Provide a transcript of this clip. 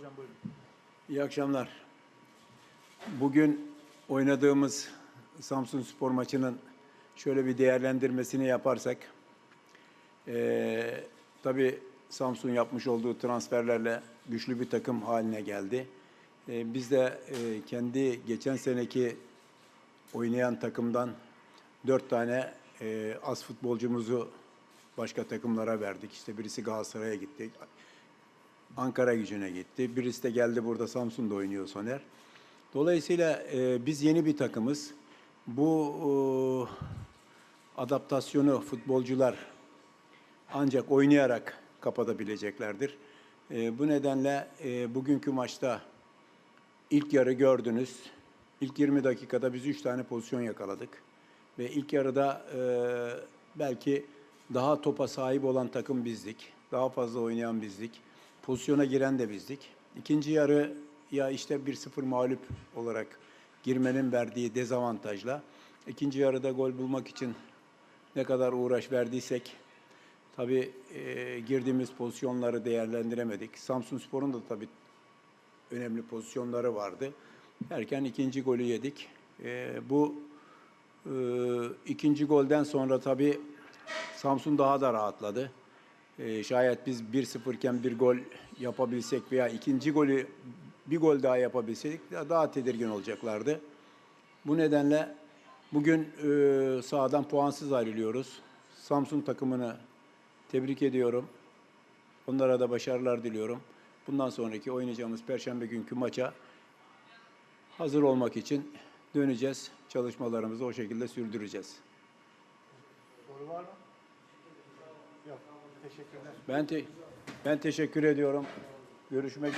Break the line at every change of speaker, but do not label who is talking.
Hocam buyurun.
İyi akşamlar. Bugün oynadığımız Samsun Spor maçının şöyle bir değerlendirmesini yaparsak, eee tabii Samsun yapmış olduğu transferlerle güçlü bir takım haline geldi. Eee, biz de eee, kendi geçen seneki oynayan takımdan dört tane eee, az futbolcumuzu başka takımlara verdik. İşte birisi Galatasaray'a gitti, Ankara gücüne gitti. Birisi de geldi burada Samsun'da oynuyor Soner. Dolayısıyla e, biz yeni bir takımız. Bu e, adaptasyonu futbolcular ancak oynayarak kapatabileceklerdir. E, bu nedenle e, bugünkü maçta ilk yarı gördünüz. İlk 20 dakikada biz 3 tane pozisyon yakaladık. Ve ilk yarıda e, belki daha topa sahip olan takım bizdik. Daha fazla oynayan bizdik. Pozisyona giren de bizdik. İkinci yarı ya işte 1-0 mağlup olarak girmenin verdiği dezavantajla ikinci yarıda gol bulmak için ne kadar uğraş verdiysek tabii e, girdiğimiz pozisyonları değerlendiremedik. Samsun Spor'un da tabii önemli pozisyonları vardı. Erken ikinci golü yedik. E, bu e, ikinci golden sonra tabii Samsun daha da rahatladı. E, şayet biz 1-0 iken bir gol yapabilsek veya ikinci golü bir gol daha yapabilsek daha tedirgin olacaklardı. Bu nedenle bugün e, sahadan puansız ayrılıyoruz. Samsun takımını tebrik ediyorum. Onlara da başarılar diliyorum. Bundan sonraki oynayacağımız Perşembe günkü maça hazır olmak için döneceğiz. Çalışmalarımızı o şekilde sürdüreceğiz.
Soru var mı? Yok. Teşekkürler.
Ben te- ben teşekkür ediyorum. Görüşmek